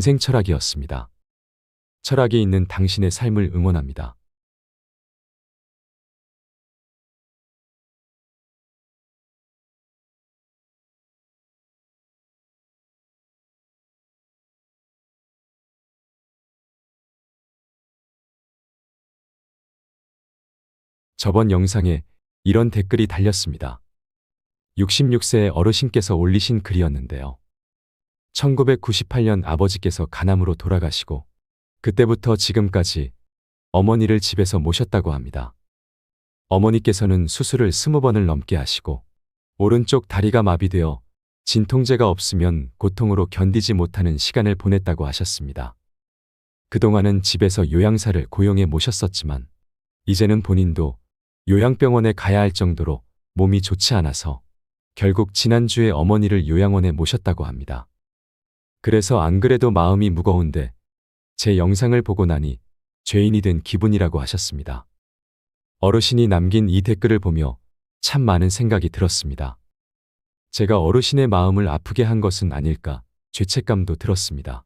인생 철학이었습니다. 철학이 있는 당신의 삶을 응원합니다. 저번 영상에 이런 댓글이 달렸습니다. 66세의 어르신께서 올리신 글이었는데요. 1998년 아버지께서 간암으로 돌아가시고 그때부터 지금까지 어머니를 집에서 모셨다고 합니다. 어머니께서는 수술을 스무 번을 넘게 하시고 오른쪽 다리가 마비되어 진통제가 없으면 고통으로 견디지 못하는 시간을 보냈다고 하셨습니다. 그동안은 집에서 요양사를 고용해 모셨었지만 이제는 본인도 요양병원에 가야 할 정도로 몸이 좋지 않아서 결국 지난주에 어머니를 요양원에 모셨다고 합니다. 그래서 안 그래도 마음이 무거운데 제 영상을 보고 나니 죄인이 된 기분이라고 하셨습니다. 어르신이 남긴 이 댓글을 보며 참 많은 생각이 들었습니다. 제가 어르신의 마음을 아프게 한 것은 아닐까 죄책감도 들었습니다.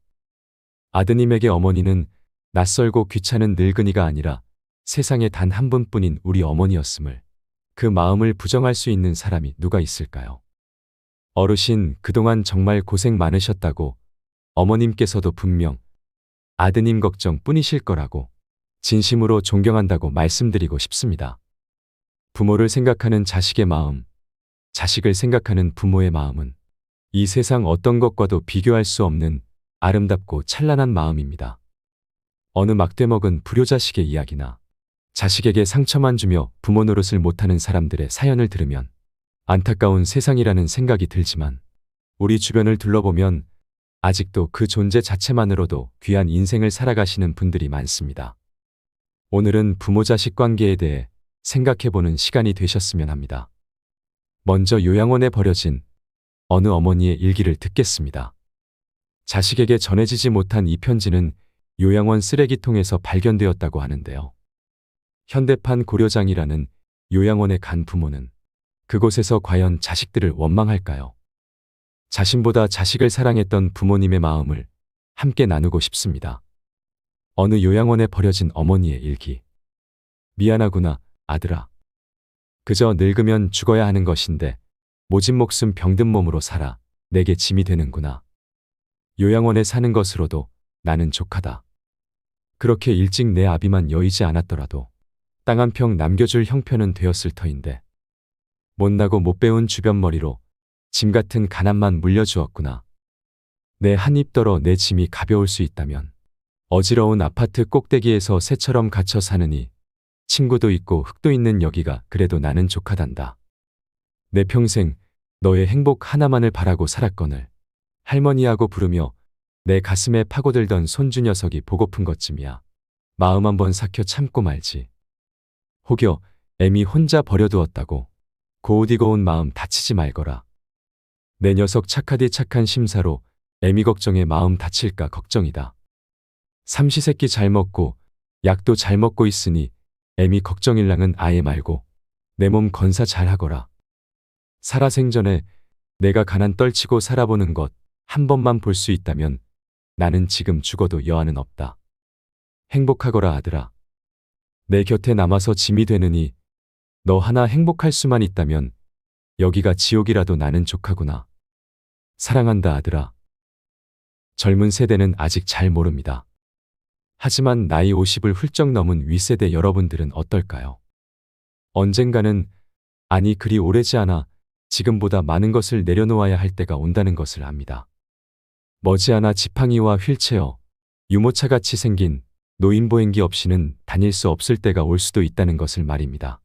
아드님에게 어머니는 낯설고 귀찮은 늙은이가 아니라 세상에 단 한 분뿐인 우리 어머니였음을 그 마음을 부정할 수 있는 사람이 누가 있을까요? 어르신 그동안 정말 고생 많으셨다고 어머님께서도 분명 아드님 걱정 뿐이실 거라고 진심으로 존경한다고 말씀드리고 싶습니다. 부모를 생각하는 자식의 마음, 자식을 생각하는 부모의 마음은 이 세상 어떤 것과도 비교할 수 없는 아름답고 찬란한 마음입니다. 어느 막대 먹은 불효자식의 이야기나 자식에게 상처만 주며 부모 노릇을 못하는 사람들의 사연을 들으면 안타까운 세상이라는 생각이 들지만 우리 주변을 둘러보면 아직도 그 존재 자체만으로도 귀한 인생을 살아가시는 분들이 많습니다. 오늘은 부모 자식 관계에 대해 생각해보는 시간이 되셨으면 합니다. 먼저 요양원에 버려진 어느 어머니의 일기를 듣겠습니다. 자식에게 전해지지 못한 이 편지는 요양원 쓰레기통에서 발견되었다고 하는데요. 현대판 고려장이라는 요양원에 간 부모는 그곳에서 과연 자식들을 원망할까요? 자신보다 자식을 사랑했던 부모님의 마음을 함께 나누고 싶습니다. 어느 요양원에 버려진 어머니의 일기. 미안하구나, 아들아. 그저 늙으면 죽어야 하는 것인데 모진 목숨 병든 몸으로 살아 내게 짐이 되는구나. 요양원에 사는 것으로도 나는 족하다. 그렇게 일찍 내 아비만 여의지 않았더라도 땅 한 평 남겨줄 형편은 되었을 터인데 못나고 못 배운 주변 머리로 짐 같은 가난만 물려주었구나. 내 한입 떨어 내 짐이 가벼울 수 있다면 어지러운 아파트 꼭대기에서 새처럼 갇혀 사느니 친구도 있고 흙도 있는 여기가 그래도 나는 족하단다. 내 평생 너의 행복 하나만을 바라고 살았거늘 할머니하고 부르며 내 가슴에 파고들던 손주 녀석이 보고픈 것쯤이야. 마음 한번 삭혀 참고 말지. 혹여 애미 혼자 버려두었다고 고우디고운 마음 다치지 말거라. 내 녀석 착하디 착한 심사로 애미 걱정에 마음 다칠까 걱정이다. 삼시세끼 잘 먹고 약도 잘 먹고 있으니 애미 걱정일랑은 아예 말고 내 몸 건사 잘 하거라. 살아생전에 내가 가난 떨치고 살아보는 것 한 번만 볼 수 있다면 나는 지금 죽어도 여한은 없다. 행복하거라 아들아. 내 곁에 남아서 짐이 되느니 너 하나 행복할 수만 있다면 여기가 지옥이라도 나는 족하구나. 사랑한다 아들아. 젊은 세대는 아직 잘 모릅니다. 하지만 나이 50을 훌쩍 넘은 윗세대 여러분들은 어떨까요? 언젠가는 아니 그리 오래지 않아 지금보다 많은 것을 내려놓아야 할 때가 온다는 것을 압니다. 머지않아 지팡이와 휠체어, 유모차 같이 생긴 노인보행기 없이는 다닐 수 없을 때가 올 수도 있다는 것을 말입니다.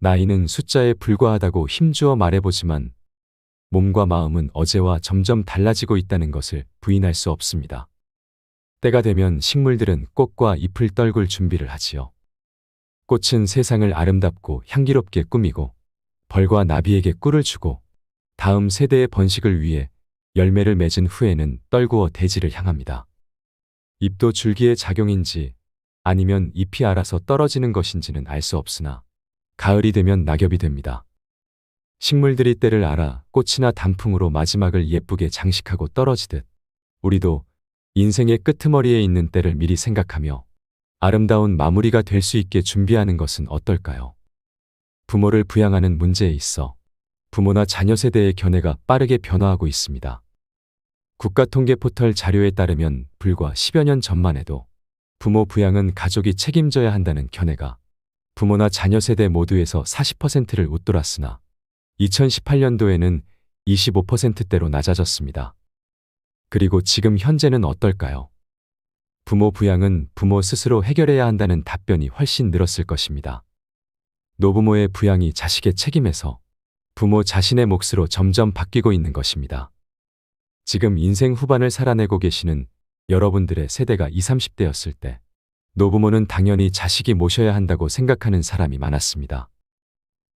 나이는 숫자에 불과하다고 힘주어 말해보지만 몸과 마음은 어제와 점점 달라지고 있다는 것을 부인할 수 없습니다. 때가 되면 식물들은 꽃과 잎을 떨굴 준비를 하지요. 꽃은 세상을 아름답고 향기롭게 꾸미고 벌과 나비에게 꿀을 주고 다음 세대의 번식을 위해 열매를 맺은 후에는 떨구어 대지를 향합니다. 잎도 줄기의 작용인지 아니면 잎이 알아서 떨어지는 것인지는 알 수 없으나 가을이 되면 낙엽이 됩니다. 식물들이 때를 알아 꽃이나 단풍으로 마지막을 예쁘게 장식하고 떨어지듯 우리도 인생의 끄트머리에 있는 때를 미리 생각하며 아름다운 마무리가 될 수 있게 준비하는 것은 어떨까요? 부모를 부양하는 문제에 있어 부모나 자녀 세대의 견해가 빠르게 변화하고 있습니다. 국가통계 포털 자료에 따르면 불과 10여 년 전만 해도 부모 부양은 가족이 책임져야 한다는 견해가 부모나 자녀 세대 모두에서 40%를 웃돌았으나 2018년도에는 25%대로 낮아졌습니다. 그리고 지금 현재는 어떨까요? 부모 부양은 부모 스스로 해결해야 한다는 답변이 훨씬 늘었을 것입니다. 노부모의 부양이 자식의 책임에서 부모 자신의 몫으로 점점 바뀌고 있는 것입니다. 지금 인생 후반을 살아내고 계시는 여러분들의 세대가 20, 30대였을 때 노부모는 당연히 자식이 모셔야 한다고 생각하는 사람이 많았습니다.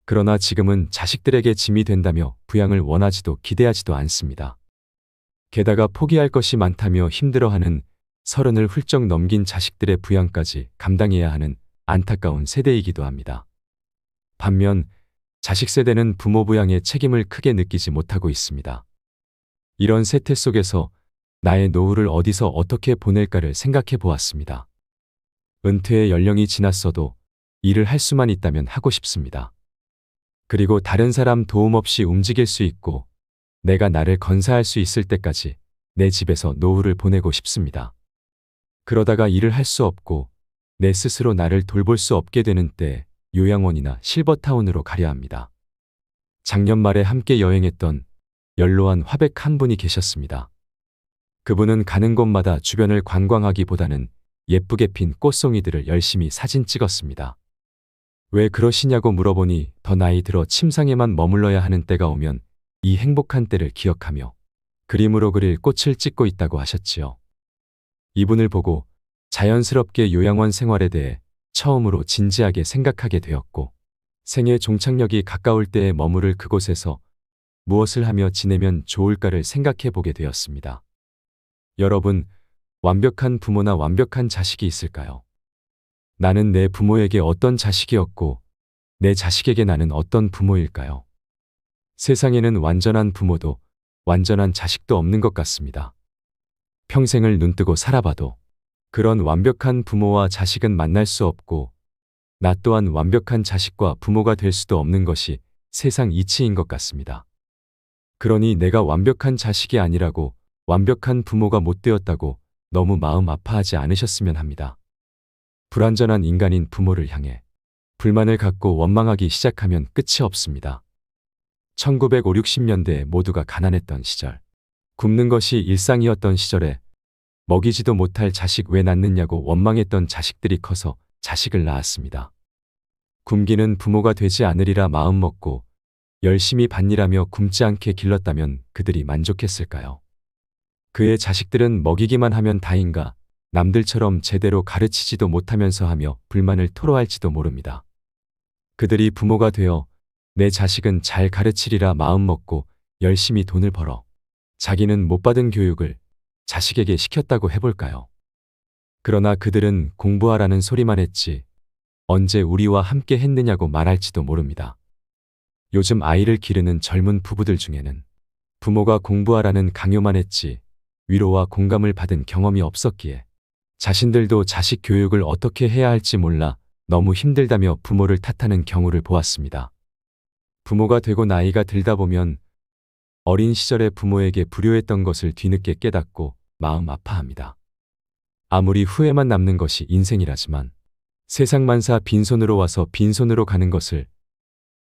그러나 지금은 자식들에게 짐이 된다며 부양을 원하지도 기대하지도 않습니다. 게다가 포기할 것이 많다며 힘들어하는 서른을 훌쩍 넘긴 자식들의 부양까지 감당해야 하는 안타까운 세대이기도 합니다. 반면 자식 세대는 부모 부양의 책임을 크게 느끼지 못하고 있습니다. 이런 세태 속에서 나의 노후를 어디서 어떻게 보낼까를 생각해 보았습니다. 은퇴의 연령이 지났어도 일을 할 수만 있다면 하고 싶습니다. 그리고 다른 사람 도움 없이 움직일 수 있고 내가 나를 건사할 수 있을 때까지 내 집에서 노후를 보내고 싶습니다. 그러다가 일을 할 수 없고 내 스스로 나를 돌볼 수 없게 되는 때 요양원이나 실버타운으로 가려 합니다. 작년 말에 함께 여행했던 연로한 화백 한 분이 계셨습니다. 그분은 가는 곳마다 주변을 관광하기보다는 예쁘게 핀 꽃송이들을 열심히 사진 찍었습니다. 왜 그러시냐고 물어보니 더 나이 들어 침상에만 머물러야 하는 때가 오면 이 행복한 때를 기억하며 그림으로 그릴 꽃을 찍고 있다고 하셨지요. 이분을 보고 자연스럽게 요양원 생활에 대해 처음으로 진지하게 생각하게 되었고 생애 종착역이 가까울 때에 머무를 그곳에서 무엇을 하며 지내면 좋을까를 생각해 보게 되었습니다. 여러분, 완벽한 부모나 완벽한 자식이 있을까요? 나는 내 부모에게 어떤 자식이었고 내 자식에게 나는 어떤 부모일까요? 세상에는 완전한 부모도 완전한 자식도 없는 것 같습니다. 평생을 눈뜨고 살아봐도 그런 완벽한 부모와 자식은 만날 수 없고 나 또한 완벽한 자식과 부모가 될 수도 없는 것이 세상 이치인 것 같습니다. 그러니 내가 완벽한 자식이 아니라고 완벽한 부모가 못 되었다고 너무 마음 아파하지 않으셨으면 합니다. 불완전한 인간인 부모를 향해 불만을 갖고 원망하기 시작하면 끝이 없습니다. 1950, 60년대 모두가 가난했던 시절, 굶는 것이 일상이었던 시절에 먹이지도 못할 자식 왜 낳느냐고 원망했던 자식들이 커서 자식을 낳았습니다. 굶기는 부모가 되지 않으리라 마음먹고 열심히 밭일하며 굶지 않게 길렀다면 그들이 만족했을까요? 그의 자식들은 먹이기만 하면 다인가 남들처럼 제대로 가르치지도 못하면서 하며 불만을 토로할지도 모릅니다. 그들이 부모가 되어 내 자식은 잘 가르치리라 마음먹고 열심히 돈을 벌어 자기는 못 받은 교육을 자식에게 시켰다고 해볼까요? 그러나 그들은 공부하라는 소리만 했지 언제 우리와 함께 했느냐고 말할지도 모릅니다. 요즘 아이를 기르는 젊은 부부들 중에는 부모가 공부하라는 강요만 했지 위로와 공감을 받은 경험이 없었기에 자신들도 자식 교육을 어떻게 해야 할지 몰라 너무 힘들다며 부모를 탓하는 경우를 보았습니다. 부모가 되고 나이가 들다 보면 어린 시절에 부모에게 불효했던 것을 뒤늦게 깨닫고 마음 아파합니다. 아무리 후회만 남는 것이 인생이라지만 세상 만사 빈손으로 와서 빈손으로 가는 것을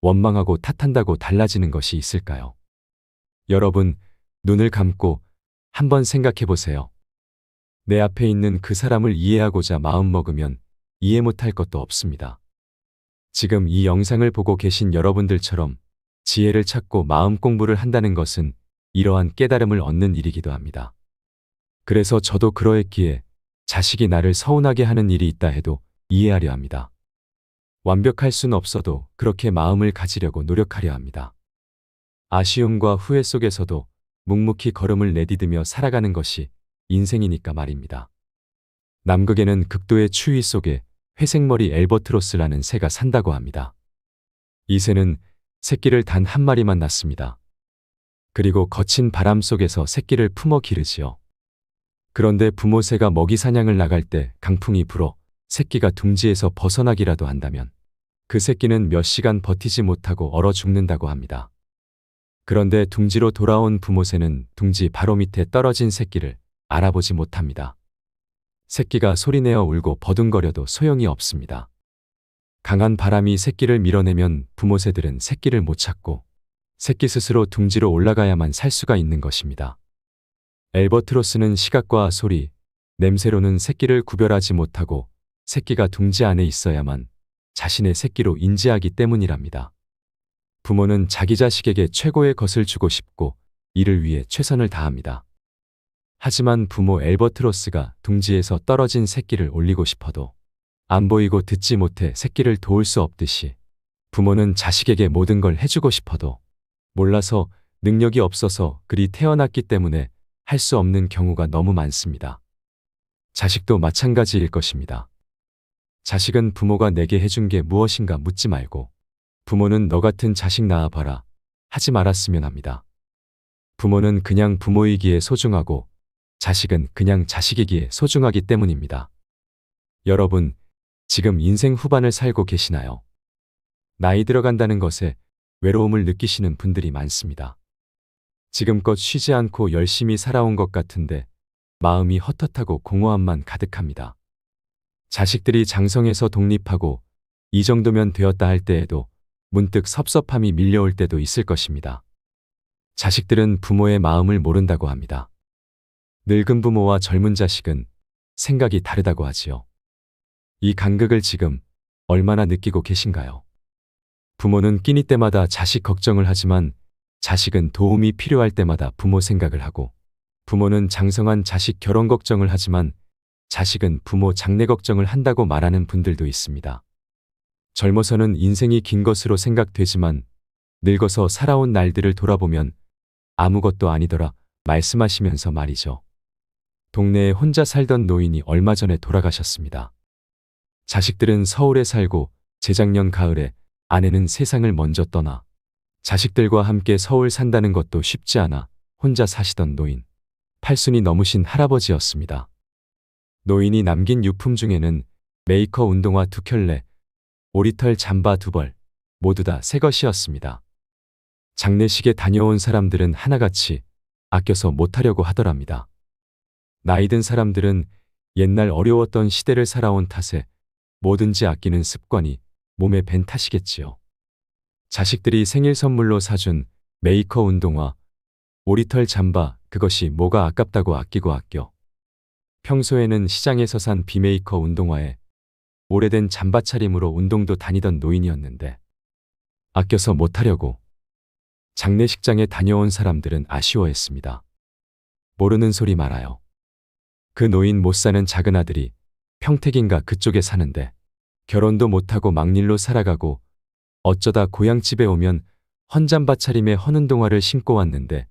원망하고 탓한다고 달라지는 것이 있을까요? 여러분, 눈을 감고 한번 생각해 보세요. 내 앞에 있는 그 사람을 이해하고자 마음먹으면 이해 못할 것도 없습니다. 지금 이 영상을 보고 계신 여러분들처럼 지혜를 찾고 마음 공부를 한다는 것은 이러한 깨달음을 얻는 일이기도 합니다. 그래서 저도 그러했기에 자식이 나를 서운하게 하는 일이 있다 해도 이해하려 합니다. 완벽할 순 없어도 그렇게 마음을 가지려고 노력하려 합니다. 아쉬움과 후회 속에서도 묵묵히 걸음을 내디디며 살아가는 것이 인생이니까 말입니다. 남극에는 극도의 추위 속에 회색머리 엘버트로스라는 새가 산다고 합니다. 이 새는 새끼를 단 한 마리만 낳습니다. 그리고 거친 바람 속에서 새끼를 품어 기르지요. 그런데 부모 새가 먹이 사냥을 나갈 때 강풍이 불어 새끼가 둥지에서 벗어나기라도 한다면 그 새끼는 몇 시간 버티지 못하고 얼어 죽는다고 합니다. 그런데 둥지로 돌아온 부모 새는 둥지 바로 밑에 떨어진 새끼를 알아보지 못합니다. 새끼가 소리내어 울고 버둥거려도 소용이 없습니다. 강한 바람이 새끼를 밀어내면 부모 새들은 새끼를 못 찾고 새끼 스스로 둥지로 올라가야만 살 수가 있는 것입니다. 엘버트로스는 시각과 소리, 냄새로는 새끼를 구별하지 못하고 새끼가 둥지 안에 있어야만 자신의 새끼로 인지하기 때문이랍니다. 부모는 자기 자식에게 최고의 것을 주고 싶고 이를 위해 최선을 다합니다. 하지만 부모 엘버트로스가 둥지에서 떨어진 새끼를 올리고 싶어도 안 보이고 듣지 못해 새끼를 도울 수 없듯이 부모는 자식에게 모든 걸 해주고 싶어도 몰라서 능력이 없어서 그리 태어났기 때문에 할 수 없는 경우가 너무 많습니다. 자식도 마찬가지일 것입니다. 자식은 부모가 내게 해준 게 무엇인가 묻지 말고 부모는 너 같은 자식 낳아봐라 하지 말았으면 합니다. 부모는 그냥 부모이기에 소중하고 자식은 그냥 자식이기에 소중하기 때문입니다. 여러분, 지금 인생 후반을 살고 계시나요? 나이 들어간다는 것에 외로움을 느끼시는 분들이 많습니다. 지금껏 쉬지 않고 열심히 살아온 것 같은데 마음이 헛헛하고 공허함만 가득합니다. 자식들이 장성해서 독립하고 이 정도면 되었다 할 때에도 문득 섭섭함이 밀려올 때도 있을 것입니다. 자식들은 부모의 마음을 모른다고 합니다. 늙은 부모와 젊은 자식은 생각이 다르다고 하지요. 이 간극을 지금 얼마나 느끼고 계신가요? 부모는 끼니 때마다 자식 걱정을 하지만 자식은 도움이 필요할 때마다 부모 생각을 하고 부모는 장성한 자식 결혼 걱정을 하지만 자식은 부모 장래 걱정을 한다고 말하는 분들도 있습니다. 젊어서는 인생이 긴 것으로 생각되지만 늙어서 살아온 날들을 돌아보면 아무것도 아니더라 말씀하시면서 말이죠. 동네에 혼자 살던 노인이 얼마 전에 돌아가셨습니다. 자식들은 서울에 살고 재작년 가을에 아내는 세상을 먼저 떠나 자식들과 함께 서울 산다는 것도 쉽지 않아 혼자 사시던 노인. 팔순이 넘으신 할아버지였습니다. 노인이 남긴 유품 중에는 메이커 운동화 두 켤레, 오리털 잠바 두 벌, 모두 다 새 것이었습니다. 장례식에 다녀온 사람들은 하나같이 아껴서 못하려고 하더랍니다. 나이든 사람들은 옛날 어려웠던 시대를 살아온 탓에 뭐든지 아끼는 습관이 몸에 밴 탓이겠지요. 자식들이 생일 선물로 사준 메이커 운동화, 오리털 잠바, 그것이 뭐가 아깝다고 아끼고 아껴. 평소에는 시장에서 산 비메이커 운동화에 오래된 잠바 차림으로 운동도 다니던 노인이었는데 아껴서 못하려고 장례식장에 다녀온 사람들은 아쉬워했습니다. 모르는 소리 말아요. 그 노인 못 사는 작은 아들이 평택인가 그쪽에 사는데 결혼도 못하고 막일로 살아가고 어쩌다 고향집에 오면 헌잠바 차림에 헌운동화를 신고 왔는데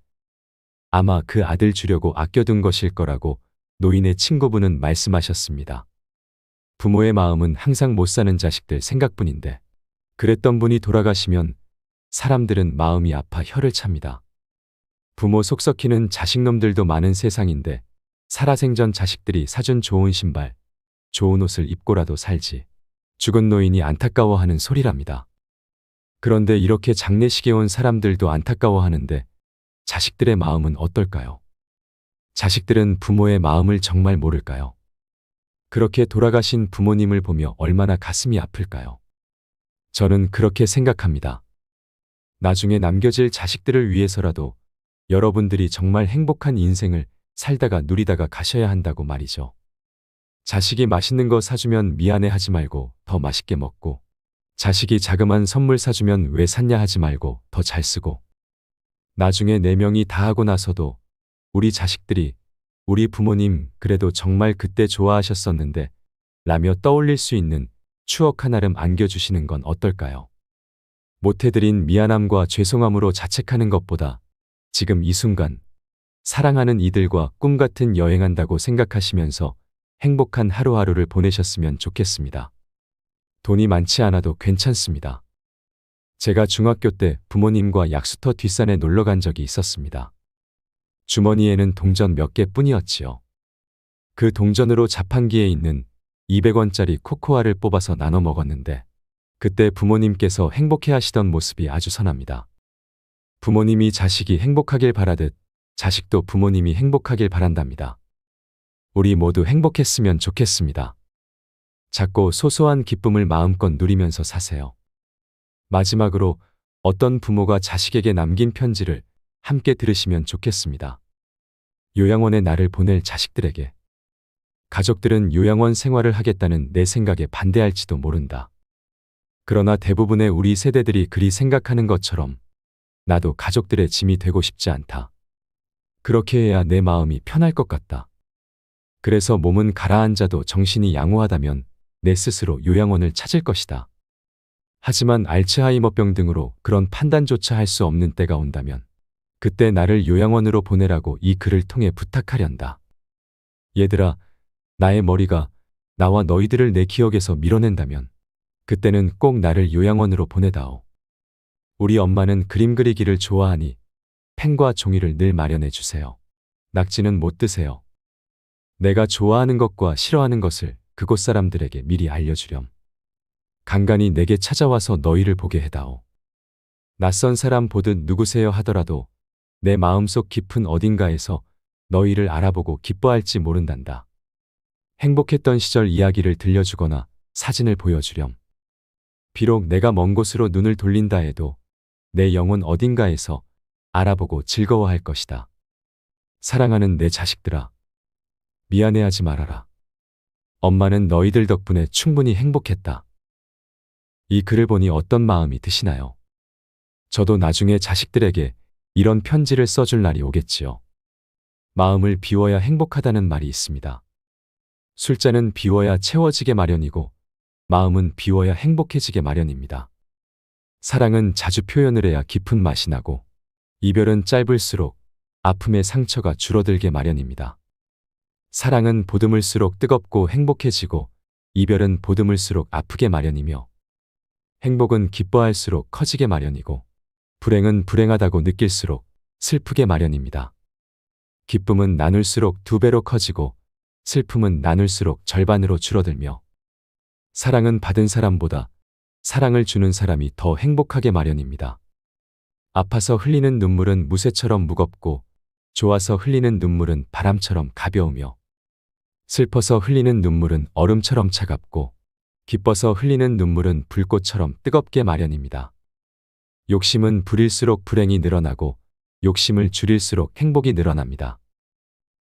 아마 그 아들 주려고 아껴둔 것일 거라고 노인의 친구분은 말씀하셨습니다. 부모의 마음은 항상 못 사는 자식들 생각뿐인데 그랬던 분이 돌아가시면 사람들은 마음이 아파 혀를 찹니다. 부모 속 썩히는 자식놈들도 많은 세상인데 살아생전 자식들이 사준 좋은 신발, 좋은 옷을 입고라도 살지. 죽은 노인이 안타까워하는 소리랍니다. 그런데 이렇게 장례식에 온 사람들도 안타까워하는데 자식들의 마음은 어떨까요? 자식들은 부모의 마음을 정말 모를까요? 그렇게 돌아가신 부모님을 보며 얼마나 가슴이 아플까요? 저는 그렇게 생각합니다. 나중에 남겨질 자식들을 위해서라도 여러분들이 정말 행복한 인생을 살다가 누리다가 가셔야 한다고 말이죠. 자식이 맛있는 거 사주면 미안해 하지 말고 더 맛있게 먹고 자식이 자그만 선물 사주면 왜 샀냐 하지 말고 더 잘 쓰고 나중에 네 명이 다 하고 나서도 우리 자식들이 우리 부모님 그래도 정말 그때 좋아하셨었는데 라며 떠올릴 수 있는 추억 하나름 안겨주시는 건 어떨까요? 못해드린 미안함과 죄송함으로 자책하는 것보다 지금 이 순간 사랑하는 이들과 꿈 같은 여행한다고 생각하시면서 행복한 하루하루를 보내셨으면 좋겠습니다. 돈이 많지 않아도 괜찮습니다. 제가 중학교 때 부모님과 약수터 뒷산에 놀러 간 적이 있었습니다. 주머니에는 동전 몇 개 뿐이었지요. 그 동전으로 자판기에 있는 200원짜리 코코아를 뽑아서 나눠 먹었는데 그때 부모님께서 행복해 하시던 모습이 아주 선합니다. 부모님이 자식이 행복하길 바라듯 자식도 부모님이 행복하길 바란답니다. 우리 모두 행복했으면 좋겠습니다. 작고 소소한 기쁨을 마음껏 누리면서 사세요. 마지막으로 어떤 부모가 자식에게 남긴 편지를 함께 들으시면 좋겠습니다. 요양원에 나를 보낼 자식들에게 가족들은 요양원 생활을 하겠다는 내 생각에 반대할지도 모른다. 그러나 대부분의 우리 세대들이 그리 생각하는 것처럼 나도 가족들의 짐이 되고 싶지 않다. 그렇게 해야 내 마음이 편할 것 같다. 그래서 몸은 가라앉아도 정신이 양호하다면 내 스스로 요양원을 찾을 것이다. 하지만 알츠하이머병 등으로 그런 판단조차 할 수 없는 때가 온다면 그때 나를 요양원으로 보내라고 이 글을 통해 부탁하련다. 얘들아, 나의 머리가 나와 너희들을 내 기억에서 밀어낸다면 그때는 꼭 나를 요양원으로 보내다오. 우리 엄마는 그림 그리기를 좋아하니 펜과 종이를 늘 마련해 주세요. 낙지는 못 드세요. 내가 좋아하는 것과 싫어하는 것을 그곳 사람들에게 미리 알려주렴. 간간히 내게 찾아와서 너희를 보게 해다오. 낯선 사람 보듯 누구세요 하더라도 내 마음속 깊은 어딘가에서 너희를 알아보고 기뻐할지 모른단다. 행복했던 시절 이야기를 들려주거나 사진을 보여주렴. 비록 내가 먼 곳으로 눈을 돌린다 해도 내 영혼 어딘가에서 알아보고 즐거워할 것이다. 사랑하는 내 자식들아. 미안해하지 말아라. 엄마는 너희들 덕분에 충분히 행복했다. 이 글을 보니 어떤 마음이 드시나요? 저도 나중에 자식들에게 이런 편지를 써줄 날이 오겠지요. 마음을 비워야 행복하다는 말이 있습니다. 술잔은 비워야 채워지게 마련이고 마음은 비워야 행복해지게 마련입니다. 사랑은 자주 표현을 해야 깊은 맛이 나고 이별은 짧을수록 아픔의 상처가 줄어들게 마련입니다. 사랑은 보듬을수록 뜨겁고 행복해지고 이별은 보듬을수록 아프게 마련이며 행복은 기뻐할수록 커지게 마련이고 불행은 불행하다고 느낄수록 슬프게 마련입니다. 기쁨은 나눌수록 두 배로 커지고 슬픔은 나눌수록 절반으로 줄어들며 사랑은 받은 사람보다 사랑을 주는 사람이 더 행복하게 마련입니다. 아파서 흘리는 눈물은 무쇠처럼 무겁고 좋아서 흘리는 눈물은 바람처럼 가벼우며 슬퍼서 흘리는 눈물은 얼음처럼 차갑고 기뻐서 흘리는 눈물은 불꽃처럼 뜨겁게 마련입니다. 욕심은 부릴수록 불행이 늘어나고 욕심을 줄일수록 행복이 늘어납니다.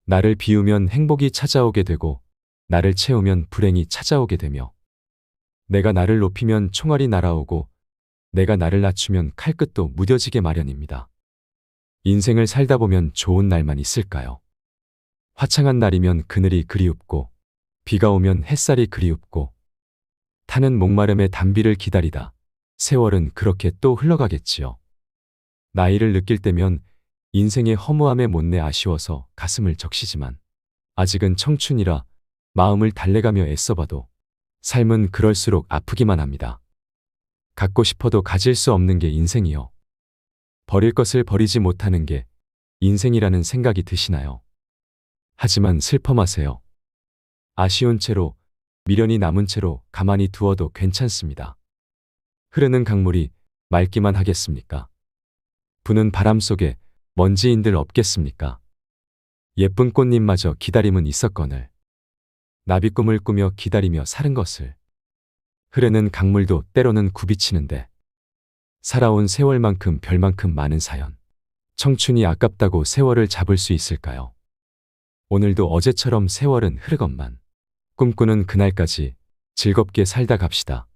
나를 비우면 행복이 찾아오게 되고 나를 채우면 불행이 찾아오게 되며 내가 나를 높이면 총알이 날아오고 내가 나를 낮추면 칼끝도 무뎌지게 마련입니다. 인생을 살다 보면 좋은 날만 있을까요? 화창한 날이면 그늘이 그리웁고 비가 오면 햇살이 그리웁고 타는 목마름의 단비를 기다리다 세월은 그렇게 또 흘러가겠지요. 나이를 느낄 때면 인생의 허무함에 못내 아쉬워서 가슴을 적시지만 아직은 청춘이라 마음을 달래가며 애써봐도 삶은 그럴수록 아프기만 합니다. 갖고 싶어도 가질 수 없는 게 인생이요. 버릴 것을 버리지 못하는 게 인생이라는 생각이 드시나요? 하지만 슬퍼 마세요. 아쉬운 채로 미련이 남은 채로 가만히 두어도 괜찮습니다. 흐르는 강물이 맑기만 하겠습니까? 부는 바람 속에 먼지인들 없겠습니까? 예쁜 꽃님마저 기다림은 있었거늘. 나비 꿈을 꾸며 기다리며 사는 것을. 흐르는 강물도 때로는 굽이치는데. 살아온 세월만큼 별만큼 많은 사연. 청춘이 아깝다고 세월을 잡을 수 있을까요? 오늘도 어제처럼 세월은 흐르건만. 꿈꾸는 그날까지 즐겁게 살다 갑시다.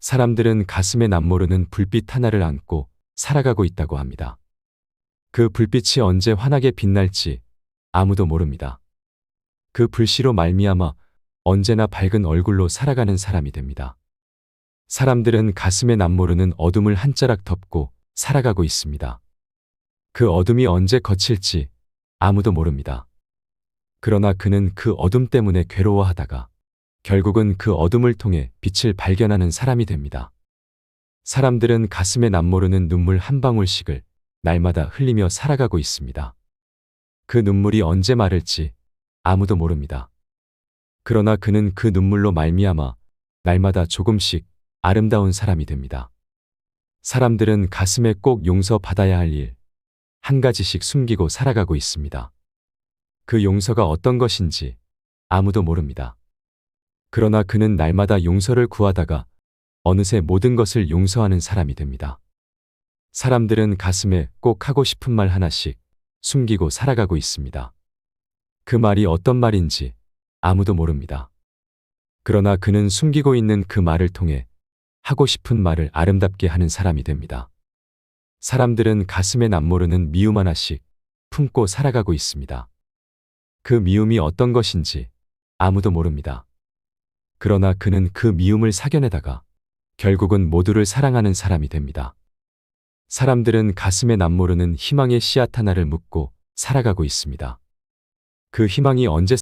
사람들은 가슴에 남모르는 불빛 하나를 안고 살아가고 있다고 합니다. 그 불빛이 언제 환하게 빛날지 아무도 모릅니다. 그 불씨로 말미암아 언제나 밝은 얼굴로 살아가는 사람이 됩니다. 사람들은 가슴에 남모르는 어둠을 한 자락 덮고 살아가고 있습니다. 그 어둠이 언제 거칠지 아무도 모릅니다. 그러나 그는 그 어둠 때문에 괴로워하다가 결국은 그 어둠을 통해 빛을 발견하는 사람이 됩니다. 사람들은 가슴에 남모르는 눈물 한 방울씩을 날마다 흘리며 살아가고 있습니다. 그 눈물이 언제 마를지 아무도 모릅니다. 그러나 그는 그 눈물로 말미암아 날마다 조금씩 아름다운 사람이 됩니다. 사람들은 가슴에 꼭 용서받아야 할 일, 한 가지씩 숨기고 살아가고 있습니다. 그 용서가 어떤 것인지 아무도 모릅니다. 그러나 그는 날마다 용서를 구하다가 어느새 모든 것을 용서하는 사람이 됩니다. 사람들은 가슴에 꼭 하고 싶은 말 하나씩 숨기고 살아가고 있습니다. 그 말이 어떤 말인지 아무도 모릅니다. 그러나 그는 숨기고 있는 그 말을 통해 하고 싶은 말을 아름답게 하는 사람이 됩니다. 사람들은 가슴에 남모르는 미움 하나씩 품고 살아가고 있습니다. 그 미움이 어떤 것인지 아무도 모릅니다. 그러나 그는 그 미움을 사겨내다가 결국은 모두를 사랑하는 사람이 됩니다. 사람들은 가슴에 남모르는 희망의 씨앗 하나를 묻고 살아가고 있습니다. 그 희망이 언제